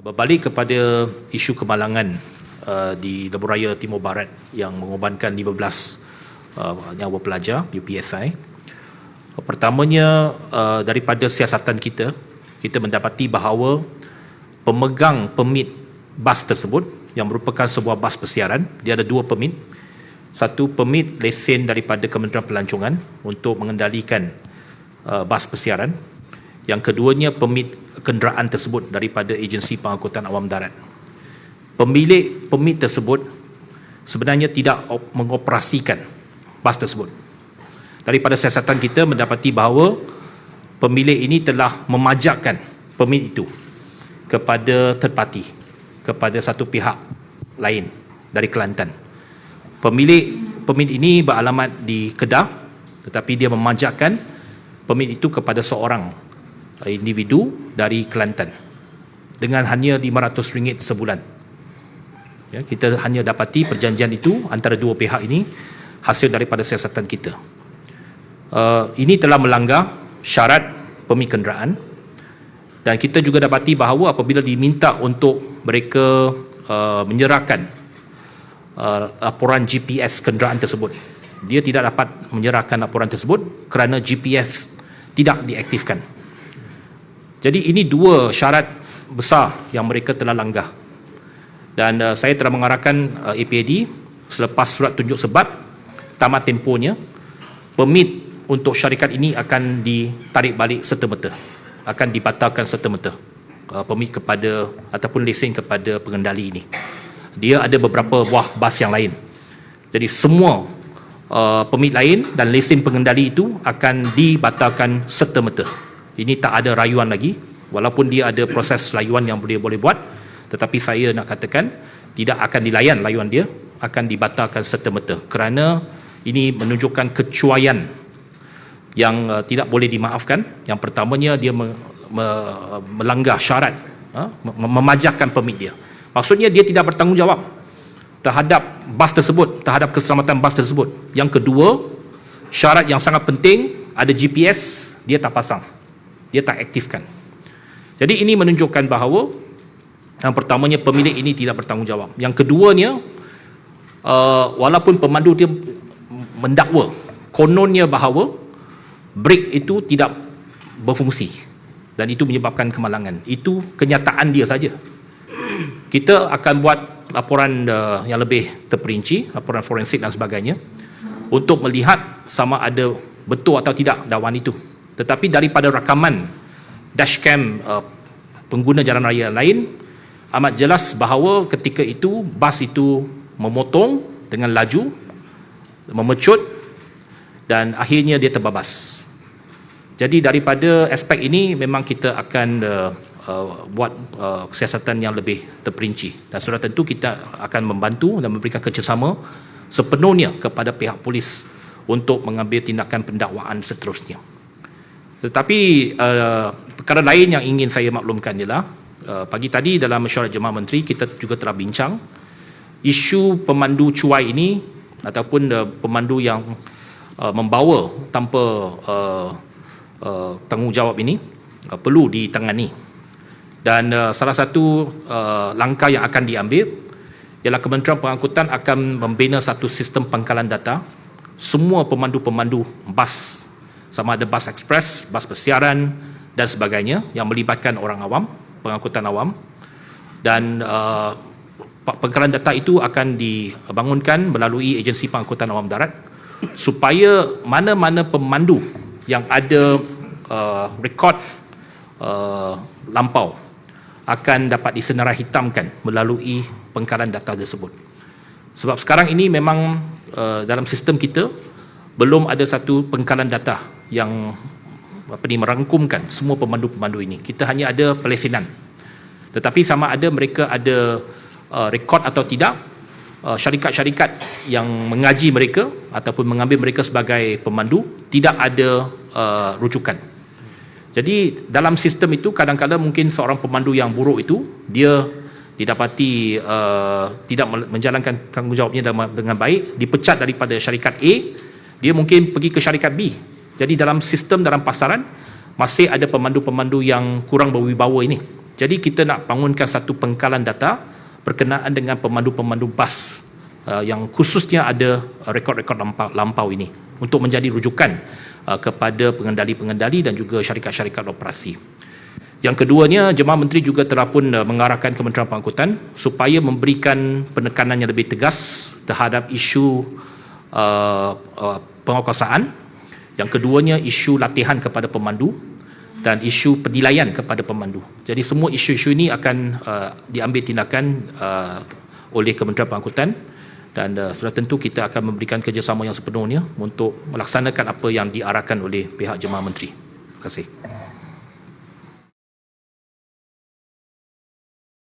Berbalik kepada isu kemalangan uh, di Lebuh Raya Timur Barat yang mengorbankan 15 uh, nyawa pelajar UPSI. Pertamanya uh, daripada siasatan kita, kita mendapati bahawa pemegang permit bas tersebut yang merupakan sebuah bas persiaran, dia ada dua permit. Satu permit lesen daripada Kementerian Pelancongan untuk mengendalikan uh, bas persiaran. Yang keduanya permit kenderaan tersebut daripada agensi pengangkutan awam darat. Pemilik permit tersebut sebenarnya tidak op- mengoperasikan bas tersebut. Daripada siasatan kita mendapati bahawa pemilik ini telah memajakkan permit itu kepada third party, kepada satu pihak lain dari Kelantan. Pemilik permit ini beralamat di Kedah tetapi dia memajakkan permit itu kepada seorang individu dari Kelantan dengan hanya RM500 sebulan. Ya, kita hanya dapati perjanjian itu antara dua pihak ini hasil daripada siasatan kita. Uh, ini telah melanggar syarat permit kenderaan dan kita juga dapati bahawa apabila diminta untuk mereka uh, menyerahkan uh, laporan GPS kenderaan tersebut dia tidak dapat menyerahkan laporan tersebut kerana GPS tidak diaktifkan jadi ini dua syarat besar yang mereka telah langgar dan uh, saya telah mengarahkan uh, APAD selepas surat tunjuk sebab tamat tempohnya permit untuk syarikat ini akan ditarik balik serta-merta. Akan dibatalkan serta-merta. Uh, permit kepada ataupun lesen kepada pengendali ini. Dia ada beberapa buah bas yang lain. Jadi semua uh, permit lain dan lesen pengendali itu akan dibatalkan serta-merta ini tak ada rayuan lagi. Walaupun dia ada proses layuan yang boleh boleh buat tetapi saya nak katakan tidak akan dilayan layuan dia akan dibatalkan serta-merta. Kerana ini menunjukkan kecuaian yang uh, tidak boleh dimaafkan. Yang pertamanya dia me, me, melanggar syarat uh, memajakkan permit dia. Maksudnya dia tidak bertanggungjawab terhadap bas tersebut terhadap keselamatan bas tersebut. Yang kedua syarat yang sangat penting ada GPS dia tak pasang dia tak aktifkan. Jadi ini menunjukkan bahawa yang pertamanya pemilik ini tidak bertanggungjawab. Yang keduanya uh, walaupun pemandu dia mendakwa kononnya bahawa brake itu tidak berfungsi dan itu menyebabkan kemalangan. Itu kenyataan dia saja. Kita akan buat laporan uh, yang lebih terperinci laporan forensik dan sebagainya untuk melihat sama ada betul atau tidak dakwaan itu tetapi daripada rakaman dashcam uh, pengguna jalan raya lain amat jelas bahawa ketika itu bas itu memotong dengan laju memecut dan akhirnya dia terbabas. Jadi daripada aspek ini memang kita akan uh, uh, buat uh, siasatan yang lebih terperinci dan sudah tentu kita akan membantu dan memberikan kerjasama sepenuhnya kepada pihak polis untuk mengambil tindakan pendakwaan seterusnya. Tetapi uh, perkara lain yang ingin saya maklumkan ialah uh, pagi tadi dalam mesyuarat jemaah menteri kita juga telah bincang isu pemandu cuai ini ataupun uh, pemandu yang uh, membawa tanpa uh, uh, tanggungjawab ini uh, perlu ditangani. Dan uh, salah satu uh, langkah yang akan diambil ialah Kementerian Pengangkutan akan membina satu sistem pangkalan data. Semua pemandu-pemandu bas sama ada bas ekspres, bas persiaran dan sebagainya yang melibatkan orang awam, pengangkutan awam dan uh, pengkalan data itu akan dibangunkan melalui agensi pengangkutan awam darat supaya mana-mana pemandu yang ada uh, rekod uh, lampau akan dapat disenarai hitamkan melalui pengkalan data tersebut. Sebab sekarang ini memang uh, dalam sistem kita belum ada satu pengkalan data yang apa ni merangkumkan semua pemandu-pemandu ini. Kita hanya ada pelesenan. Tetapi sama ada mereka ada uh, rekod atau tidak uh, syarikat-syarikat yang mengaji mereka ataupun mengambil mereka sebagai pemandu tidak ada uh, rujukan. Jadi dalam sistem itu kadang-kadang mungkin seorang pemandu yang buruk itu dia didapati uh, tidak menjalankan tanggungjawabnya dengan baik dipecat daripada syarikat A dia mungkin pergi ke syarikat B jadi dalam sistem dalam pasaran masih ada pemandu-pemandu yang kurang berwibawa ini Jadi kita nak bangunkan satu pengkalan data berkenaan dengan pemandu-pemandu bas uh, yang khususnya ada rekod-rekod lampau, lampau ini untuk menjadi rujukan uh, kepada pengendali-pengendali dan juga syarikat-syarikat operasi. Yang keduanya, Jemaah Menteri juga telah pun uh, mengarahkan Kementerian Pengangkutan supaya memberikan penekanan yang lebih tegas terhadap isu uh, uh, penguasaan. Yang keduanya, isu latihan kepada pemandu dan isu penilaian kepada pemandu. Jadi semua isu-isu ini akan uh, diambil tindakan uh, oleh Kementerian Pengangkutan dan uh, sudah tentu kita akan memberikan kerjasama yang sepenuhnya untuk melaksanakan apa yang diarahkan oleh pihak Jemaah Menteri. Terima kasih.